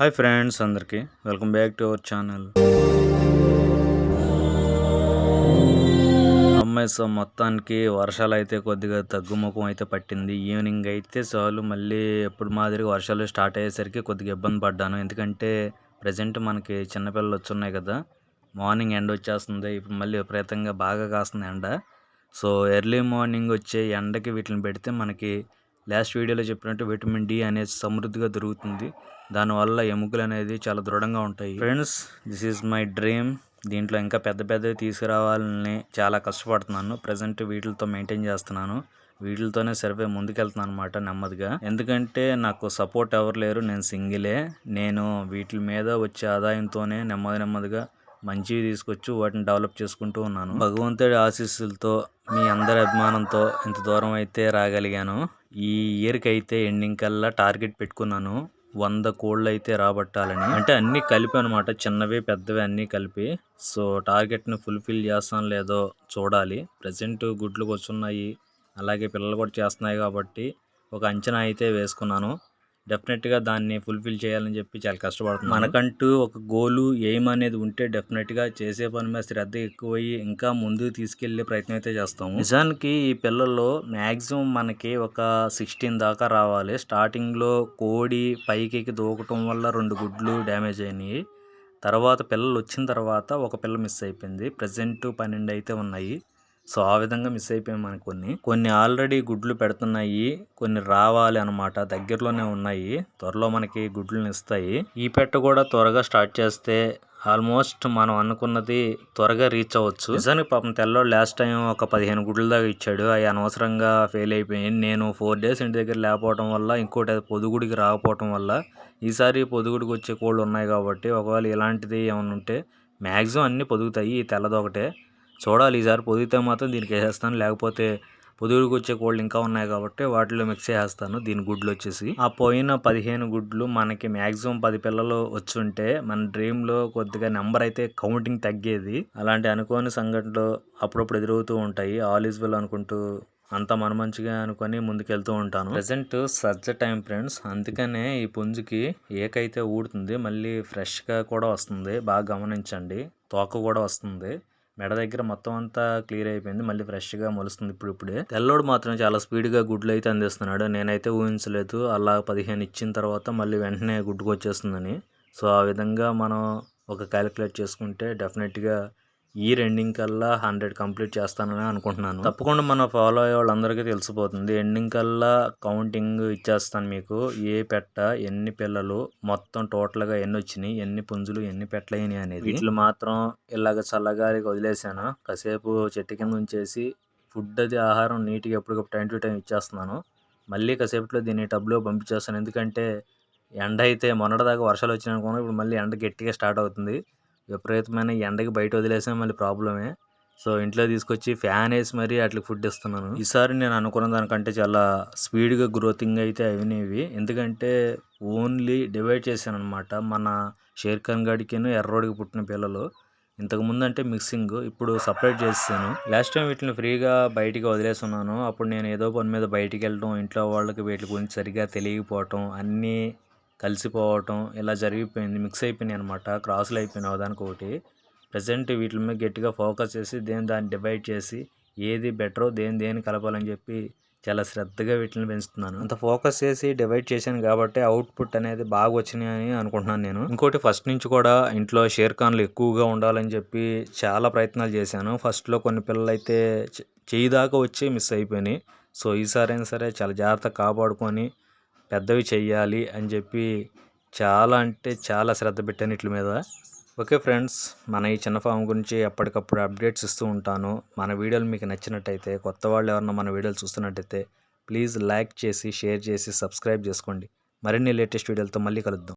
Hi friends అందరికీ welcome back to our channel. అమ్మాయి so మొత్తానికి వర్షాలు అయితే కొద్దిగా తగ్గుముఖం అయితే పట్టింది. ఈవినింగ్ అయితే చాలు మళ్ళీ ఎప్పుడు మాదిరిగా వర్షాలు స్టార్ట్ అయ్యేసరికి కొద్దిగా ఇబ్బంది పడ్డాను. ఎందుకంటే ప్రజెంట్ మనకి చిన్నపిల్లలు వచ్చున్నాయి కదా మార్నింగ్ ఎండ వచ్చేస్తుంది ఇప్పుడు మళ్ళీ విపరీతంగా బాగా కాస్తుంది ఎండ. సో ఎర్లీ మార్నింగ్ వచ్చే ఎండకి వీటిని పెడితే మనకి లాస్ట్ వీడియోలో చెప్పినట్టు విటమిన్ డి అనేది సమృద్ధిగా దొరుకుతుంది. దానివల్ల ఎముకలు అనేది చాలా దృఢంగా ఉంటాయి. Friends this is my dream దీంట్లో ఇంకా పెద్ద పెద్దవి తీసుకురావాలని చాలా కష్టపడుతున్నాను. ప్రజెంట్ వీటితో మెయింటైన్ చేస్తున్నాను. వీటితోనే సర్వే ముందుకెళ్తున్నాను అనమాట నెమ్మదిగా. ఎందుకంటే నాకు సపోర్ట్ ఎవరు లేరు. నేను సింగిలే. నేను వీటి మీద వచ్చే ఆదాయంతోనే నెమ్మది నెమ్మదిగా మంచివి తీసుకొచ్చి వాటిని డెవలప్ చేసుకుంటూ ఉన్నాను. భగవంతుడి ఆశీస్సులతో మీ అందరి అభిమానంతో ఇంత దూరం అయితే రాగలిగాను. ఈ ఇయర్కి అయితే ఎండింగ్ కల్లా టార్గెట్ పెట్టుకున్నాను. వంద కోళ్ళు అయితే రాబట్టాలని. అంటే అన్నీ కలిపి అనమాట చిన్నవి పెద్దవి అన్నీ కలిపి. సో టార్గెట్ని ఫుల్ఫిల్ చేస్తాను లేదో చూడాలి. ప్రజెంట్ గుడ్లు వచ్చున్నాయి అలాగే పిల్లలు కూడా చేస్తున్నాయి కాబట్టి ఒక అంచనా అయితే వేసుకున్నాను. డెఫినెట్గా దాన్ని ఫుల్ఫిల్ చేయాలని చెప్పి చాలా కష్టపడుతున్నాను. మనకంటూ ఒక గోలు ఎయిమ్ అనేది ఉంటే డెఫినెట్గా చేసే పని మీద శ్రద్ధ ఎక్కువయ్యి ఇంకా ముందుకు తీసుకెళ్ళే ప్రయత్నం అయితే చేస్తాము. నిజానికి ఈ పిల్లల్లో మ్యాక్సిమం మనకి ఒక సిక్స్టీన్ దాకా రావాలి. స్టార్టింగ్లో కోడి పైకి దూకటం వల్ల రెండు గుడ్లు డ్యామేజ్ అయినాయి. తర్వాత పిల్లలు వచ్చిన తర్వాత ఒక పిల్ల మిస్ అయిపోయింది. ప్రజెంట్ పన్నెండు అయితే ఉన్నాయి. సో ఆ విధంగా మిస్ అయిపోయాయి మనకు కొన్ని. కొన్ని ఆల్రెడీ గుడ్లు పెడుతున్నాయి. కొన్ని రావాలి అనమాట దగ్గరలోనే ఉన్నాయి. త్వరలో మనకి గుడ్లను ఇస్తాయి ఈ పెట్ట కూడా త్వరగా స్టార్ట్ చేస్తే ఆల్మోస్ట్ మనం అనుకున్నది త్వరగా రీచ్ అవ్వచ్చు. నిజానికి పాపం తెల్లో లాస్ట్ టైం ఒక పదిహేను గుడ్ల దాకా ఇచ్చాడు. అవి అనవసరంగా ఫెయిల్ అయిపోయాయి. నేను ఫోర్ డేస్ ఇంటి దగ్గర లేకపోవడం వల్ల ఇంకోటి పొదుగుడికి రాకపోవడం వల్ల ఈసారి పొదుగుడికి వచ్చే కోళ్ళు ఉన్నాయి కాబట్టి ఒకవేళ ఇలాంటిది ఏమైనా ఉంటే మ్యాక్సిమం అన్నీ పొదుగుతాయి. ఈ తెల్లదొకటే చూడాలి. ఈసారి పొదిగితే మాత్రం దీనికి వేసేస్తాను. లేకపోతే పొదుగుడికి వచ్చే కోళ్ళు ఇంకా ఉన్నాయి కాబట్టి వాటిలో మిక్స్ చేసేస్తాను. దీని గుడ్లు వచ్చేసి. ఆ పోయిన పదిహేను గుడ్లు మనకి మ్యాక్సిమం పది పిల్లలు వచ్చుంటే మన డ్రీమ్లో కొద్దిగా నెంబర్ అయితే కౌంటింగ్ తగ్గేది. అలాంటి అనుకోని సంఘటనలు అప్పుడప్పుడు ఎదురవుతూ ఉంటాయి. ఆల్ ఈజ్ వెల్ అనుకుంటూ అంతా మన మంచిగా అనుకొని ముందుకెళ్తూ ఉంటాను. ప్రజెంట్ సజ్జ టైం ఫ్రెండ్స్ అందుకనే ఈ పుంజుకి ఏకైతే ఊడుతుంది. మళ్ళీ ఫ్రెష్గా కూడా వస్తుంది. బాగా గమనించండి. తోక కూడా వస్తుంది. మెడ దగ్గర మొత్తం అంతా క్లియర్ అయిపోయింది. మళ్ళీ ఫ్రెష్గా మొలుస్తుంది ఇప్పుడు ఇప్పుడే. తెల్లోడు మాత్రం చాలా స్పీడ్గా గుడ్లు అయితే అందిస్తున్నాడు. నేనైతే ఊహించలేదు. అలా పదిహేను ఇచ్చిన తర్వాత మళ్ళీ వెంటనే గుడ్డుకు వచ్చేస్తుందని సో ఆ విధంగా మనం ఒక క్యాలిక్యులేట్ చేసుకుంటే డెఫినెట్గా ఈ ఎండింగ్ కల్లా హండ్రెడ్ కంప్లీట్ చేస్తానని అనుకుంటున్నాను. తప్పకుండా మన ఫాలో అయ్యే వాళ్ళందరికీ తెలిసిపోతుంది. ఎండింగ్ కల్లా కౌంటింగ్ ఇచ్చేస్తాను మీకు. ఏ పెట్ట ఎన్ని పిల్లలు మొత్తం టోటల్గా ఎన్ని వచ్చినాయి ఎన్ని పుంజులు ఎన్ని పెట్టలయినాయి అనేది. వీటిలో మాత్రం ఇలాగ చల్లగాలికి వదిలేసాను. కాసేపు చెట్టు కింద ఉంచేసి ఫుడ్ అది ఆహారం నీట్గా ఎప్పటికప్పుడు టైం టు టైం ఇచ్చేస్తున్నాను. మళ్ళీ కాసేపట్లో దీన్ని టబ్లో పంపించేస్తాను. ఎందుకంటే ఎండ అయితే మొన్నటిదాకా వర్షాలు వచ్చినాయి అనుకున్నాను. ఇప్పుడు మళ్ళీ ఎండ గట్టిగా స్టార్ట్ అవుతుంది. విపరీతమైన ఎండకి బయట వదిలేసాం మళ్ళీ ప్రాబ్లమే. సో ఇంట్లో తీసుకొచ్చి ఫ్యాన్ వేసి మరీ వాటికి ఫుడ్ ఇస్తున్నాను. ఈసారి నేను అనుకున్న దానికంటే చాలా స్పీడ్గా గ్రోతింగ్ అయితే అయినవి. ఎందుకంటే ఓన్లీ డివైడ్ చేశాను అనమాట మన షేర్ఖాన్ గడికిను ఎర్రోడికి పుట్టిన పిల్లలు. ఇంతకుముందు అంటే మిక్సింగ్ ఇప్పుడు సపరేట్ చేస్తాను లాస్ట్ టైం వీటిని ఫ్రీగా బయటికి వదిలేస్తున్నాను అప్పుడు నేను ఏదో పని మీద బయటికి వెళ్ళడం ఇంట్లో వాళ్ళకి వీటి గురించి సరిగా తెలియకపోవటం అన్నీ కలిసిపోవటం ఇలా జరిగిపోయింది మిక్స్ అయిపోయినాయి అనమాట క్రాసులు అయిపోయినాయి ఒకదానికి ఒకటి. ప్రజెంట్ వీటి మీద గట్టిగా ఫోకస్ చేసి దేని దాన్ని డివైడ్ చేసి ఏది బెటరో దేని దేని కలపాలని చెప్పి చాలా శ్రద్ధగా వీటిని పెంచుతున్నాను. అంత ఫోకస్ చేసి డివైడ్ చేశాను కాబట్టి అవుట్పుట్ అనేది బాగా వచ్చినాయని అనుకుంటున్నాను నేను. ఇంకోటి ఫస్ట్ నుంచి కూడా ఇంట్లో షేర్ ఖాన్లు ఎక్కువగా ఉండాలని చెప్పి చాలా ప్రయత్నాలు చేశాను. ఫస్ట్లో కొన్ని పిల్లలు అయితే చేయి దాకా వచ్చి మిస్ అయిపోయినాయి. సో ఈసారి అయినా సరే చాలా జాగ్రత్తగా కాపాడుకొని పెద్దవి చెయ్యాలి అని చెప్పి చాలా అంటే చాలా శ్రద్ధ పెట్టాను వీటి మీద. ఓకే ఫ్రెండ్స్ మన ఈ చిన్న ఫామ్ గురించి ఎప్పటికప్పుడు అప్డేట్స్ ఇస్తూ ఉంటాను. మన వీడియోలు మీకు నచ్చినట్టయితే కొత్త వాళ్ళు ఎవరన్నా మన వీడియోలు చూస్తున్నట్టయితే ప్లీజ్ లైక్ చేసి షేర్ చేసి సబ్స్క్రైబ్ చేసుకోండి. మరిన్ని లేటెస్ట్ వీడియోలతో మళ్ళీ కలుద్దాం.